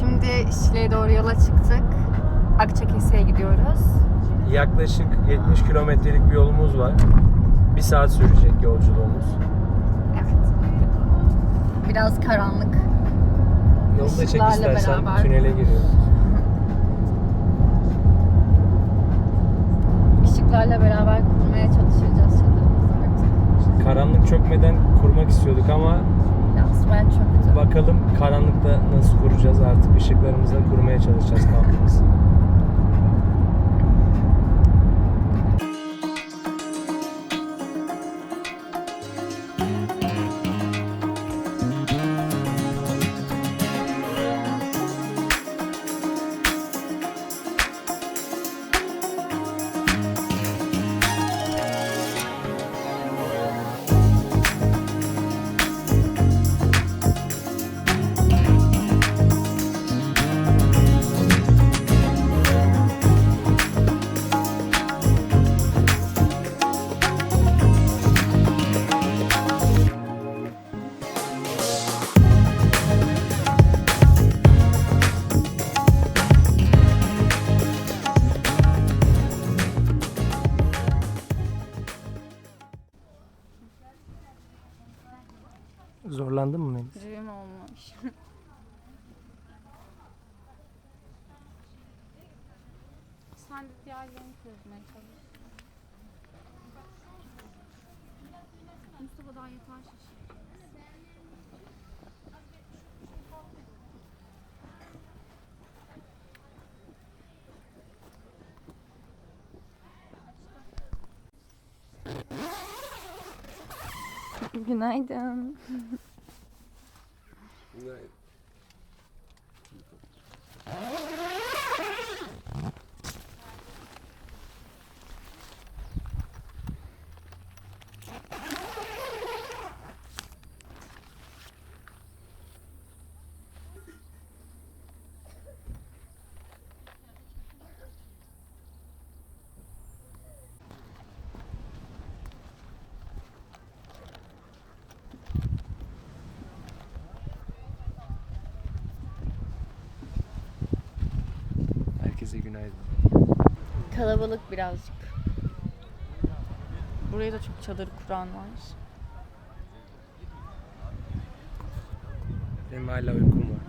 Şimdi Şile'ye doğru yola çıktık. Akçakese'ye gidiyoruz. Yaklaşık 70 kilometrelik bir yolumuz var. Bir saat sürecek yolculuğumuz. Evet. Biraz karanlık. Yolda çek Işıklarla istersen beraber. tünele giriyoruz. Işıklarla beraber kurmaya çalışacağız çadırımızı artık. Karanlık çökmeden kurmak istiyorduk ama Biraz ben çöktüm. bakalım karanlıkta nasıl kuracağız artık ışıklarımızla kurmaya çalışacağız kampımızı. Sen diğerlerini çözmeye çalış. Mustafa daha yeter şiş. Günaydın. Herkese günaydın. Kalabalık birazcık. Buraya da çok çadır kuran var. Benim hala uykum var.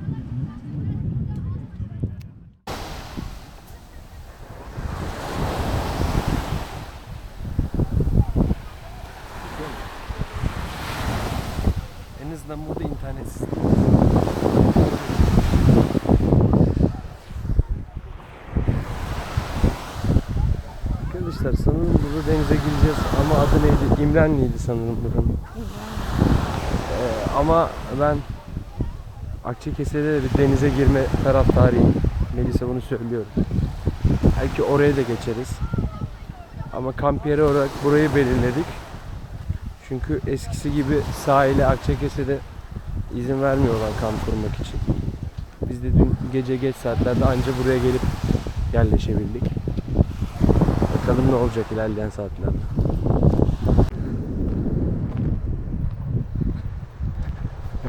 En azından burada internetsiz. Arkadaşlar sanırım burada denize gireceğiz ama adı neydi? İmrenliydi sanırım buranın. Ee, ama ben Akçakese'de de bir denize girme taraftarıyım. Melisa bunu söylüyor. Belki oraya da geçeriz. Ama kamp yeri olarak burayı belirledik. Çünkü eskisi gibi sahile Akçakese'de izin vermiyorlar kamp kurmak için. Biz de dün gece geç saatlerde anca buraya gelip yerleşebildik. Bakalım ne olacak ilerleyen saatlerde.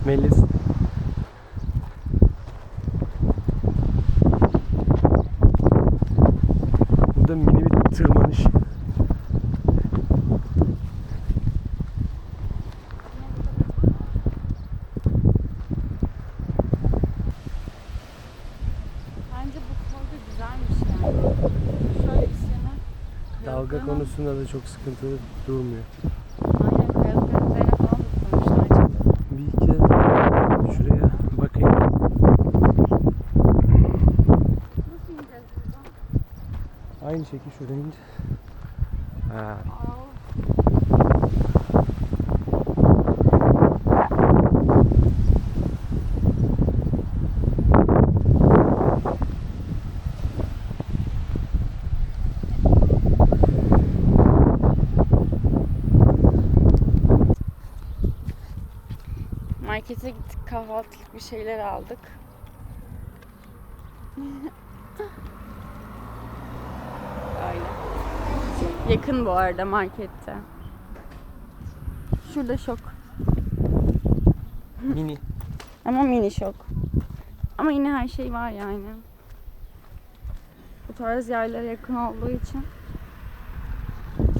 Melis. Burada mini bir tırmanış. Bence bu kolda güzelmiş yani. Şöyle bir sene. Dalga konusunda da çok sıkıntılı durmuyor. Aynen kayalıkların üzerine falan da koymuşlar çadır. Bir iki şuraya bakayım. Nasıl ineceğiz buradan? Aynı şekil şuradan ince. Ha, Aa, Markete gittik kahvaltılık bir şeyler aldık. Öyle. Yakın bu arada markette. Şurada şok. mini. Ama mini şok. Ama yine her şey var yani. Bu tarz yerlere yakın olduğu için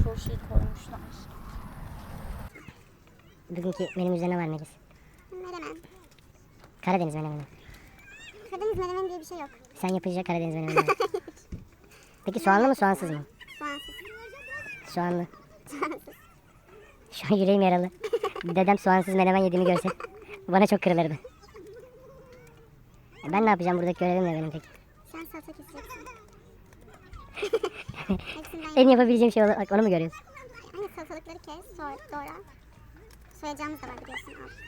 çoğu şey koymuşlar. Bugünkü menümüzde ne var Melis? Menemen. Karadeniz menemeni. Karadeniz menemen diye bir şey yok. Sen yapınca Karadeniz menemeni var. Peki soğanlı mı soğansız mı? Soğansız. Soğanlı. Soğansız. Şu an yüreğim yaralı. Dedem soğansız menemen yediğimi görse bana çok kırılırdı. E Ben ne yapacağım buradaki görevim ne benim peki? Şu an salata keseceksin. Hepsinden En yapabileceğim şey olarak onu mu görüyorsun? Hani salatalıkları kes, soy, doğra. Soyacağımız da var biliyorsun. Al.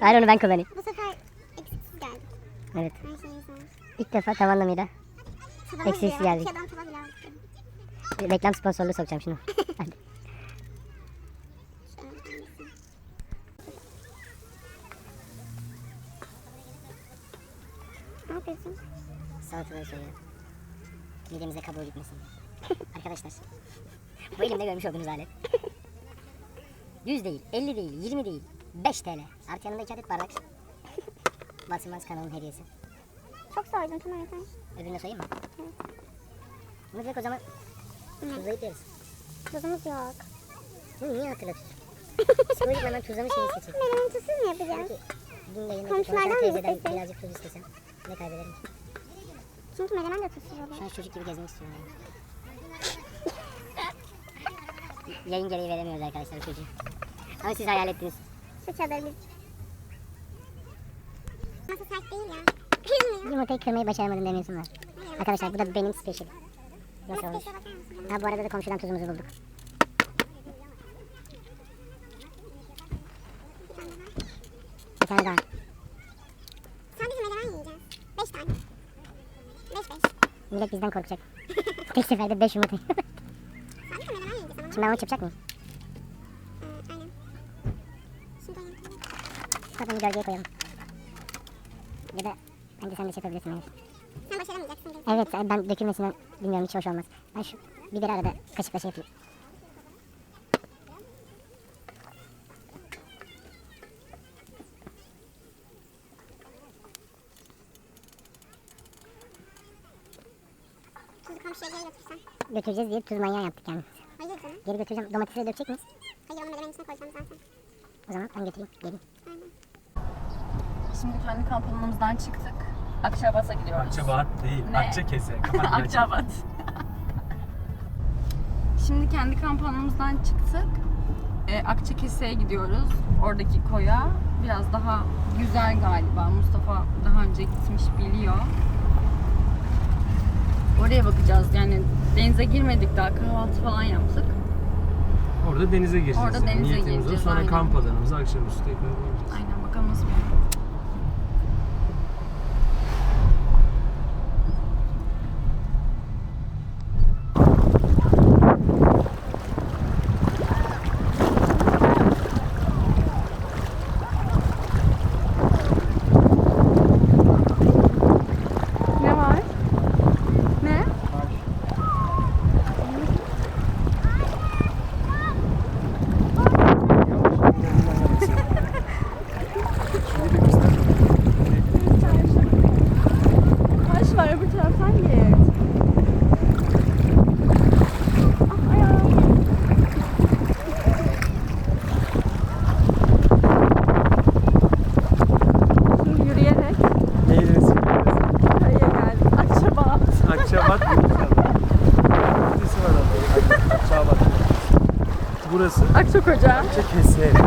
Hayır onu ben kullanayım. Bu sefer eksiksiz geldik. Evet. Her var. İlk defa tavanla. Tavamız Eksiksiz geldik. Ikea'dan tava bile aldık. Reklam sponsorluğu sokacağım şimdi. Hadi. Ne yapıyorsun? Salataları soyuyorum. Midemize kabuğu gitmesin. Arkadaşlar. Bu elimde görmüş olduğunuz alet. 100 değil, 50 değil, 20 değil. 5 TL. Artı yanında 2 adet bardak. Basılmaz kanalın hediyesi. Çok soydun tamam yeter. Öbürüne soyayım mı? Bunu direkt o zaman tuzlayıp yeriz. Tuzumuz yok. Bunu niye hatırlatıyorsun? Psikolojik hemen tuzlamış şeyi seçeyim. Menemen tuzsuz mu yapacağız? Dün de yine Komşulardan mı teyzeden istesek? birazcık tuz istesem ne kaybederim ki? Çünkü menemen de tuzsuz olur. Şu an çocuk gibi gezmek istiyorum yani. Yayın gereği veremiyoruz arkadaşlar çocuğu. Ama siz hayal ettiniz. Şu çadırımız. Masa sert değil ya. Yumurtayı kırmayı başaramadın demiyorsun var. Arkadaşlar bu da benim special. Nasıl olmuş? Ha bu arada da komşudan tuzumuzu bulduk. Bir tane daha. Sadece menemen yiyeceğiz. Beş tane. Beş beş. Millet bizden korkacak. Tek seferde 5 yumurta. Sadece menemen yiyeceğiz. Şimdi ben onu çırpacak mıyım? Onu gölgeye koyalım. Ya da bence sen de çırpabilirsin. Hayır. Sen başaramayacaksın. Evet ben dökülmesinden bilmiyorum hiç hoş olmaz. Ben şu biberi arada kaşık kaşık yapayım. Tuzu komşuya geri götürsen. Götüreceğiz diye tuz manyağı yaptık yani. Hayır canım. Geri götüreceğim. Domatesi de dökecek miyiz? Hayır onu menemenin içine koyacağım zaten. O zaman ben götüreyim. Gelin. Şimdi kendi kamp alanımızdan çıktık. Akçabat'a gidiyoruz. Akçabat değil, Ne? Akçakese. Akçabat. Şimdi kendi kamp alanımızdan çıktık. Ee, Akçakese'ye gidiyoruz. Oradaki koya. Biraz daha güzel galiba. Mustafa daha önce gitmiş biliyor. Oraya bakacağız. Yani denize girmedik daha kahvaltı falan yaptık. Orada denize gireceğiz. Orada yani. denize Niyetimiz gireceğiz, Sonra aynen. kamp alanımıza akşamüstü tekrar. Aynen bakalım nasıl bir yer. Ne var? Ne? Taş var öbür taraftan git. Ah ayağım. Şimdi yürüyerek Neyi resim kayaya geldik. Akçabat. Akçabat Birisi var orada. Akçabat. Burası Akçakoca. Akçakese.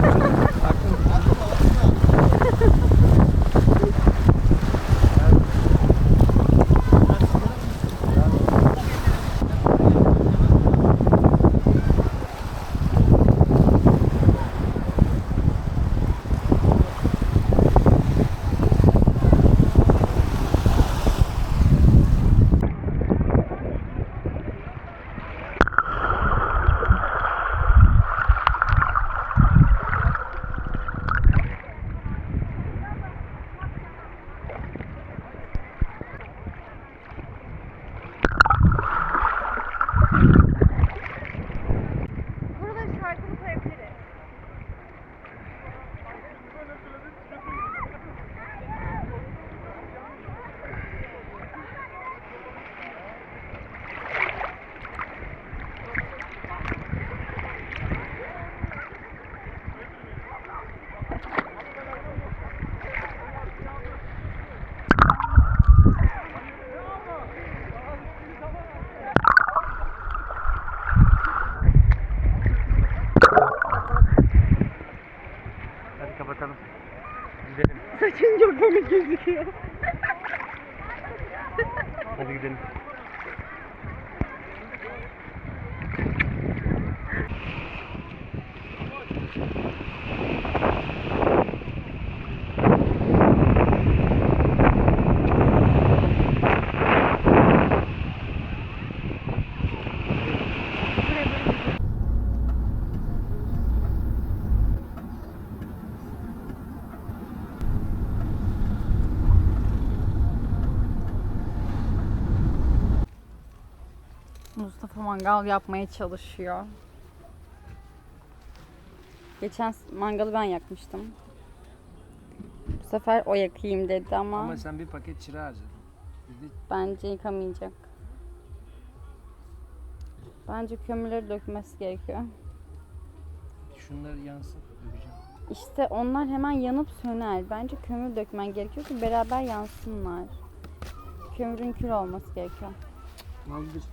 Komik gözüküyor. Hadi gidelim. Mustafa mangal yapmaya çalışıyor. Geçen mangalı ben yakmıştım. Bu sefer o yakayım dedi ama, Ama sen bir paket çıra harcadın. De bence yıkamayacak. Bence kömürleri dökmesi gerekiyor. şunlar yansın. Dökeceğim. İşte onlar hemen yanıp söner. Bence kömür dökmen gerekiyor ki beraber yansınlar. Kömürün kül olması gerekiyor. Maldır.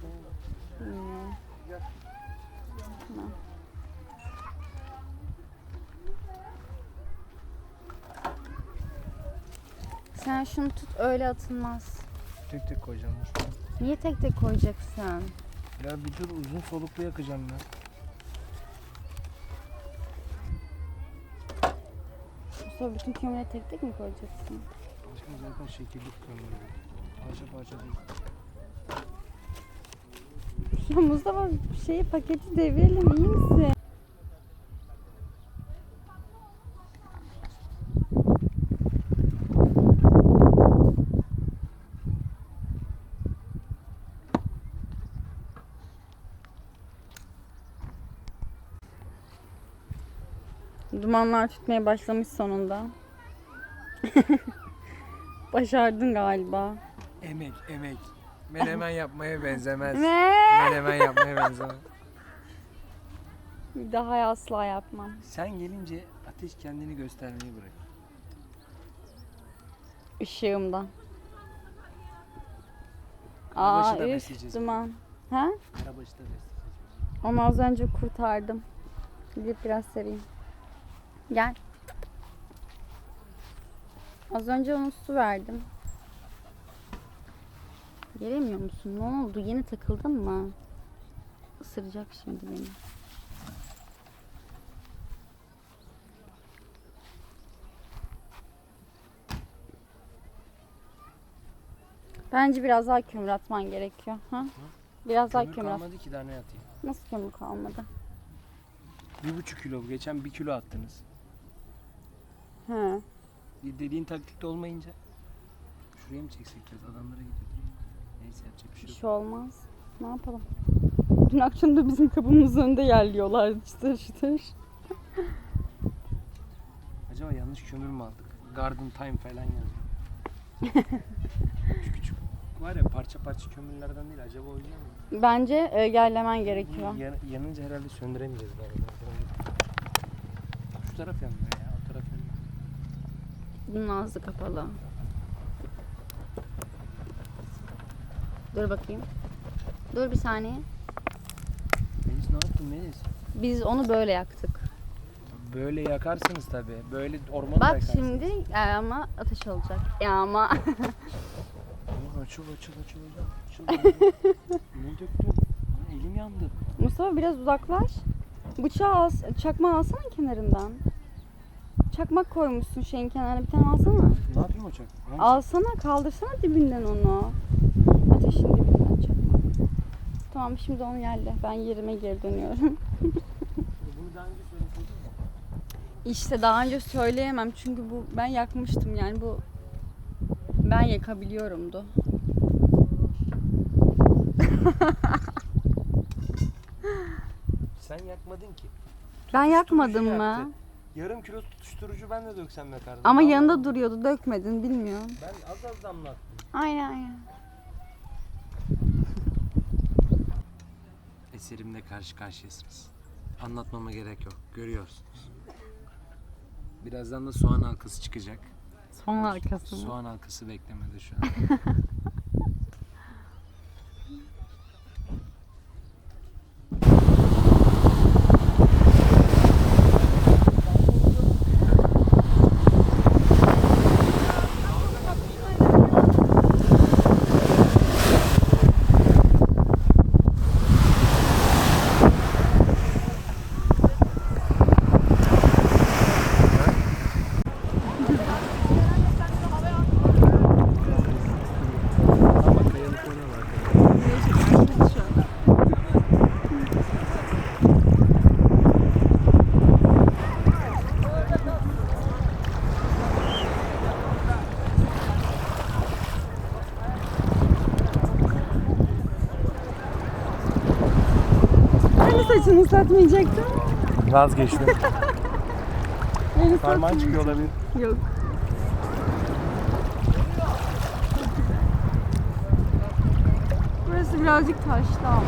Bilmiyorum. Tamam. Sen şunu tut öyle atılmaz. Tek tek koyacağım. Niye tek tek koyacaksın? Ya bir dur uzun soluklu yakacağım ben. Sonra bütün kömüre tek tek mi koyacaksın? Aşkım zaten şekilli kömür. Parça parça değil. Mustafa şeyi paketi devirelim iyi misin? Dumanlar tütmeye başlamış sonunda. Başardın galiba. Emek emek. Menemen yapmaya benzemez. Ne? Menemen yapmaya benzemez. Bir daha asla yapmam. Sen gelince ateş kendini göstermeyi bırak. Işığımdan. Aa da üf besleyeceğiz. duman. Ha? Arabaşı da besleyeceğiz. Onu az önce kurtardım. Gidip biraz seveyim. Gel. Az önce ona su verdim. Gelemiyor musun? Ne oldu? Yeni takıldın mı? Isıracak şimdi beni. Bence biraz daha kömür atman gerekiyor. Ha? Biraz daha Kömür kömür at. kalmadı ki daha ne atayım. Nasıl kömür kalmadı? Bir buçuk kilo bu. Geçen bir kilo attınız. He. Dediğin taktikte olmayınca. Şuraya mı çeksek biraz adamlara gidiyor. Neyse yapacak bir şey Bir yok. şey olmaz. Ne yapalım? Dün akşam da bizim kapımızın önünde yerliyorlardı çıtır çıtır. Acaba yanlış kömür mü aldık? Garden time falan yazıyor. küçük küçük var ya parça parça kömürlerden değil acaba o yüzden mi? Bence e, yerlemen gerekiyor. Yan- yanınca herhalde söndüremeyeceğiz galiba. Şu taraf yanmıyor ya o taraf yanmıyor. Bunun ağzı kapalı. Dur bakayım. Dur bir saniye. Melis ne yaptın Melis? Biz onu böyle yaktık. Böyle yakarsınız tabi. Böyle ormanı Bak yakarsınız. şimdi e, ama ateş olacak. Ya ama Oğlum Açıl açıl açıl. Açıl. ne döktün? Elim yandı. Mustafa biraz uzaklaş. Bıçağı al, çakma alsana kenarından. Çakmak koymuşsun şeyin kenarına bir tane alsana. Ne yapayım hocam? Hangisi? Alsana kaldırsana dibinden onu. Ateşin dibinden çakmak. Tamam şimdi onu yerle. Ben yerime geri dönüyorum. Bunu daha önce söyleseydin mi? İşte daha önce söyleyemem çünkü bu ben yakmıştım yani bu ben yakabiliyorumdu. Sen yakmadın ki. Ben yakmadım mı? yaktı. Yarım kilo tutuşturucu ben de döksem yakardım. Ama yanında duruyordu dökmedin bilmiyorum. Ben az az damlattım. Aynen aynen. Eserimle karşı karşıyasınız. Anlatmama gerek yok. Görüyorsunuz. Birazdan da soğan halkası çıkacak. Son arkası mı? Soğan halkası beklemede şu an. saçını ıslatmayacaktın. Vazgeçtim. Beni ıslatmayacaktın. çıkıyor olabilir. Yok. Burası birazcık taşlı ama.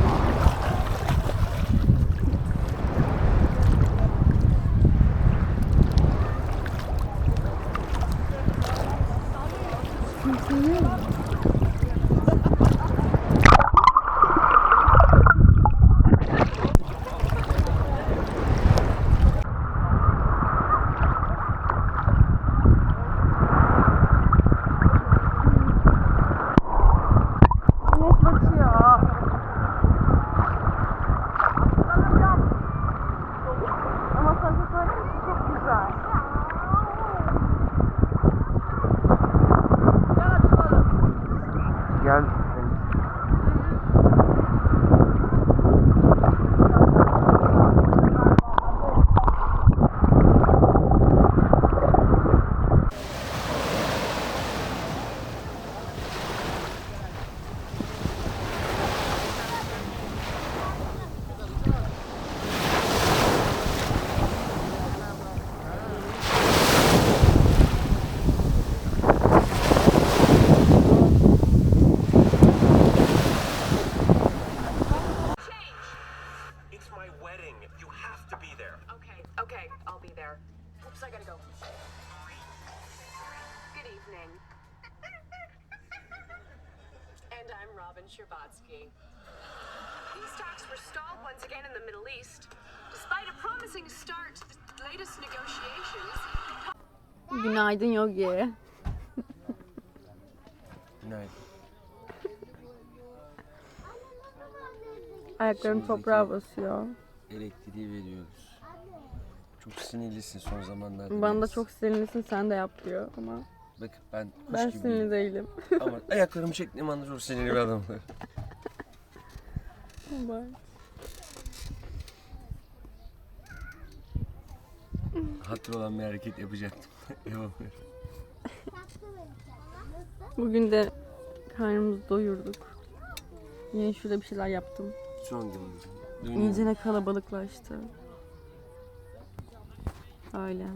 Stalled once again in the Middle East. Despite a promising start to the latest negotiations, Günaydın Yogi. Günaydın. Ayaklarım toprağa basıyor. Elektriği veriyoruz. Çok sinirlisin son zamanlarda. Bana da biraz. çok sinirlisin sen de yap diyor ama Bak ben kuş ben gibiyim. sinirli değilim. Ama ayaklarımı çektiğim anda çok sinirli bir adamım. Bak. Hatır olan bir hareket yapacaktım. Yapamıyorum. Bugün de karnımızı doyurduk. Yine şurada bir şeyler yaptım. Son gün. Dönüyorum. İyice ne kalabalıklaştı. Öyle.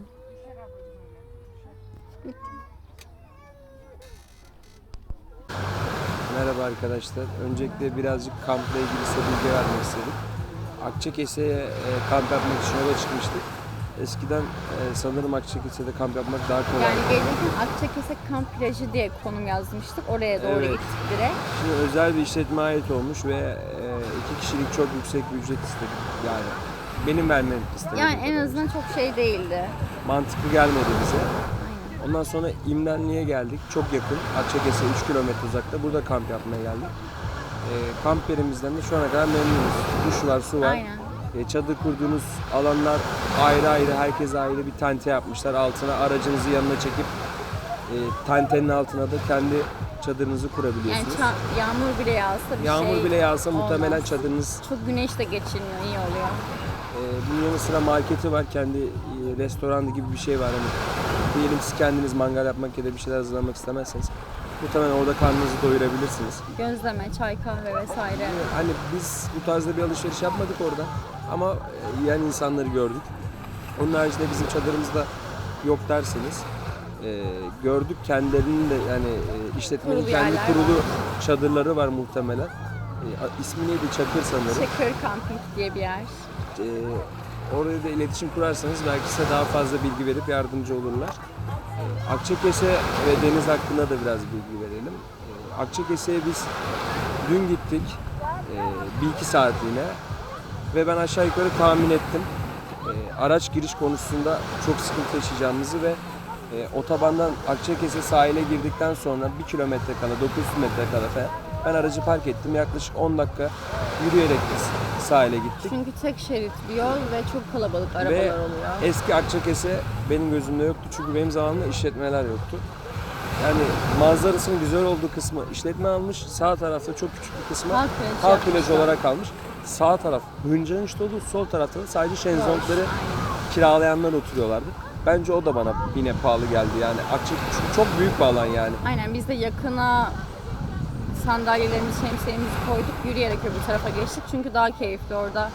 Merhaba arkadaşlar. Öncelikle birazcık kampla ilgili size bilgi vermek istedim. Akçakese'ye e, kamp yapmak için yola çıkmıştık. Eskiden e, sanırım Akçakese'de kamp yapmak daha kolay. Yani gelirken Akçakese Kamp Plajı diye konum yazmıştık. Oraya doğru Evet. gittik direkt. Şimdi özel bir işletme ait olmuş ve e, iki kişilik çok yüksek bir ücret istedim. Yani benim vermem istedim. Yani en azından çok şey değildi. Mantıklı gelmedi bize. Ondan sonra İmrenli'ye geldik. Çok yakın. Akçakese 3 kilometre uzakta. Burada kamp yapmaya geldik. E, kamp yerimizden de şu ana kadar memnunuz. Duş var, su var. Aynen. E, çadır kurduğunuz alanlar ayrı ayrı, herkes ayrı bir tente yapmışlar. Altına aracınızı yanına çekip e, tentenin altına da kendi çadırınızı Yani kurabiliyorsunuz. ça- yağmur bile yağsa bir Yağmur şey bile yağsa muhtemelen olmaz. çadırınız. Çok güneş de geçirmiyor, iyi oluyor. E, bunun yanı sıra marketi var, kendi e, restoran gibi bir şey var. Hani diyelim siz kendiniz mangal yapmak ya da bir şeyler hazırlamak istemezseniz muhtemelen orada karnınızı doyurabilirsiniz. Gözleme, çay, kahve vesaire. Hani biz bu tarzda bir alışveriş yapmadık orada ama e, yiyen insanları gördük. Onun haricinde bizim çadırımızda yok derseniz e, gördük kendilerinin de yani e, işletmenin Kurulu kendi yerler kurulu çadırları var muhtemelen. E, ismi neydi? Çakır sanırım. Çakır Camping diye bir yer. E, oraya da iletişim kurarsanız belki size daha fazla bilgi verip yardımcı olurlar. E, Akçakese ve deniz hakkında da biraz bilgi verelim. E, Akçakese'ye biz dün gittik. E, bir iki saatliğine ve ben aşağı yukarı tahmin ettim. E, araç giriş konusunda çok sıkıntı yaşayacağımızı ve e, otobandan Akçakese sahile girdikten sonra bir kilometre kala, 900 metre kala falan ben aracı park ettim. Yaklaşık 10 dakika yürüyerek biz sahile gittik. Çünkü tek şerit bir yol ve çok kalabalık arabalar Ve oluyor. eski Akçakese benim gözümde yoktu çünkü benim zamanımda işletmeler yoktu. Yani manzarasının güzel olduğu kısmı işletme almış. Sağ tarafta çok küçük bir kısmı Halk plajı halk plajı olarak almış. Sağ taraf hıncanın işte olduğu sol tarafta da sadece şenzongları kiralayanlar oturuyorlardı. Bence o da bana yine pahalı geldi yani. Çünkü çok büyük bir alan yani. Aynen biz de yakına sandalyelerimizi, şemsiyemizi koyduk. Yürüyerek öbür tarafa geçtik. Çünkü daha keyifli orada.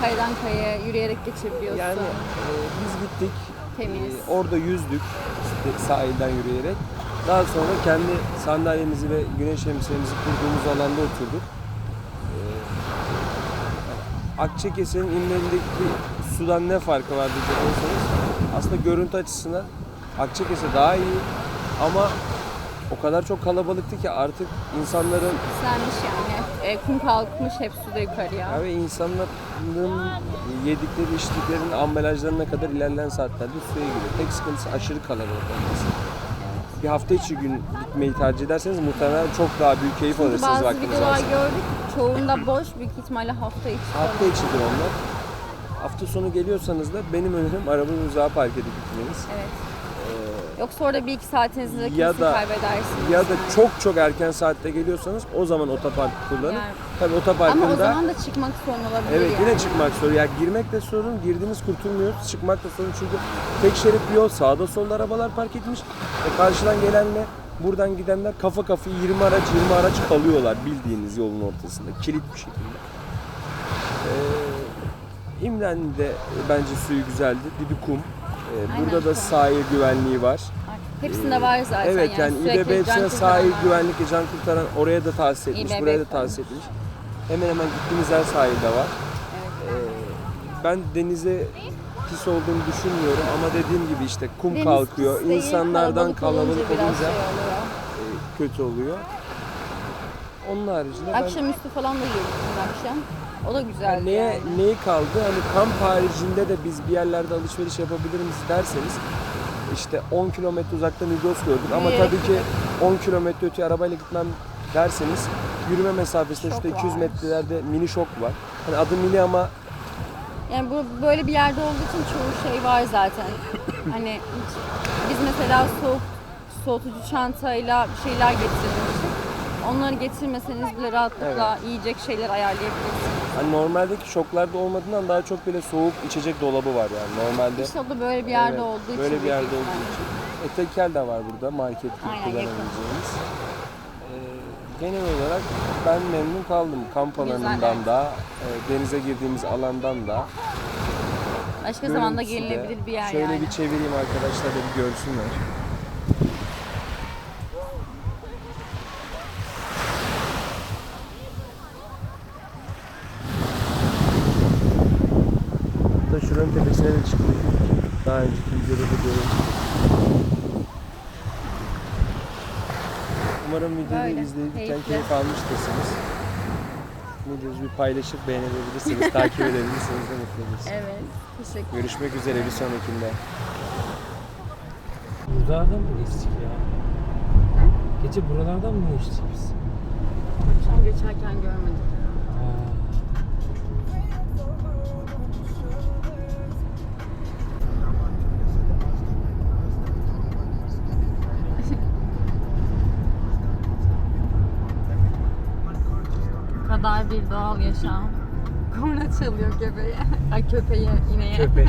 kayadan kayaya yürüyerek geçebiliyorsun. Yani e, biz gittik. Temiz. e, orada yüzdük işte sahilden yürüyerek. Daha sonra kendi sandalyemizi ve güneş şemsiyemizi kurduğumuz alanda oturduk. Akçakese'nin inlerindeki sudan ne farkı var diyecek olursanız aslında görüntü açısından Akçakese daha iyi ama o kadar çok kalabalıktı ki artık insanların Güzelmiş yani. E, kum kalkmış hep suda yukarıya. ya ve insanların yedikleri içtiklerinin ambalajlarına kadar ilerleyen saatlerde suya giriyor. Tek sıkıntısı aşırı kalabalık olması. Bir hafta içi gün gitmeyi tercih ederseniz muhtemelen çok daha büyük keyif Çünkü alırsınız bazı vaktiniz videolar varsa. gördük. Çoğunda boş. Büyük ihtimalle hafta içi. Hafta falan. içidir onlar. Hafta sonu geliyorsanız da benim önerim arabanın uzağa park edip gitmeniz. Evet. Yoksa orada bir iki saatinizi de Ya da- kaybedersiniz. Ya da çok çok erken saatte geliyorsanız o zaman otoparkı kullanın. Yani- Tabii otoparkında Ama o zaman da çıkmak sorun olabilir Evet yani. yine çıkmak sorun. Ya girmek de sorun, girdiğiniz kurtulmuyoruz. Çıkmak da sorun çünkü tek şerit bir yol, sağda solda arabalar park etmiş. E karşıdan gelenle buradan gidenler kafa kafaya 20 araç 20 araç kalıyorlar bildiğiniz yolun ortasında kilit bir şekilde. Ee, İmrenli'de bence suyu güzeldi. Dibi kum. Ee, Aynen, burada da sahil güvenliği var. Hepsinde var zaten. Evet yani, sürekli İBB hepsine sahil var. güvenlikle can kurtaran oraya da tahsis etmiş, İBB buraya da tahsis etmiş. Hemen hemen gittiğimiz her sahilde var. Ee, ben denize pis olduğunu düşünmüyorum ama dediğim gibi işte kum Deniz kalkıyor. değil, İnsanlardan kalabalık olunca şey oluyor. e, kötü oluyor. Onun haricinde ben Akşamüstü falan da dün akşam. O da güzeldi yani neye, yani. neyi kaldı? Hani kamp haricinde de biz bir yerlerde alışveriş yapabilir miyiz derseniz işte 10 kilometre uzakta Migros gördük ama Yürüyerek tabii ki 10 kilometre öteye arabayla gitmem derseniz yürüme mesafesinde Şok işte 200 var. metrelerde mini şok var. Hani adı mini ama Yani bu böyle bir yerde olduğu için çoğu şey var zaten. hani biz mesela soğuk soğutucu çantayla bir şeyler getirmiştik. Onları getirmeseniz bile rahatlıkla yiyecek şeyler ayarlayabilirsiniz. hani normaldeki şoklarda olmadığından daha çok böyle soğuk içecek dolabı var yani normalde. İşte o da böyle bir yerde Evet, olduğu için. Böyle bir yerde olduğu ihtimalle. için. E, tekel de var burada market gibi Aynen, kullanabileceğiniz. E, genel olarak ben memnun kaldım. Kamp Güzel, alanından evet. da, e, denize girdiğimiz alandan da. Başka zamanda Görüntüsü de. gelinebilir bir yer Şöyle yani. bir çevireyim arkadaşlar da bir görsünler. Da şuranın tepesine de çıktık. Daha önceki videoda da görmüştük. Umarım videoyu izlerken keyifli. keyif almıştırsınız. Videomuzu bir paylaşıp beğenebilirsiniz, takip edebilirsiniz de mutlu oluruz. Evet. Teşekkür Görüşmek üzere bir sonrakinde. Buralardan mı geçtik ya? Gece buralardan mı geçtik biz? Akşam geçerken görmedim. Bir doğal yaşam. Korna çalıyor köpeğe. Ay köpeğe, ineğe. Köpek.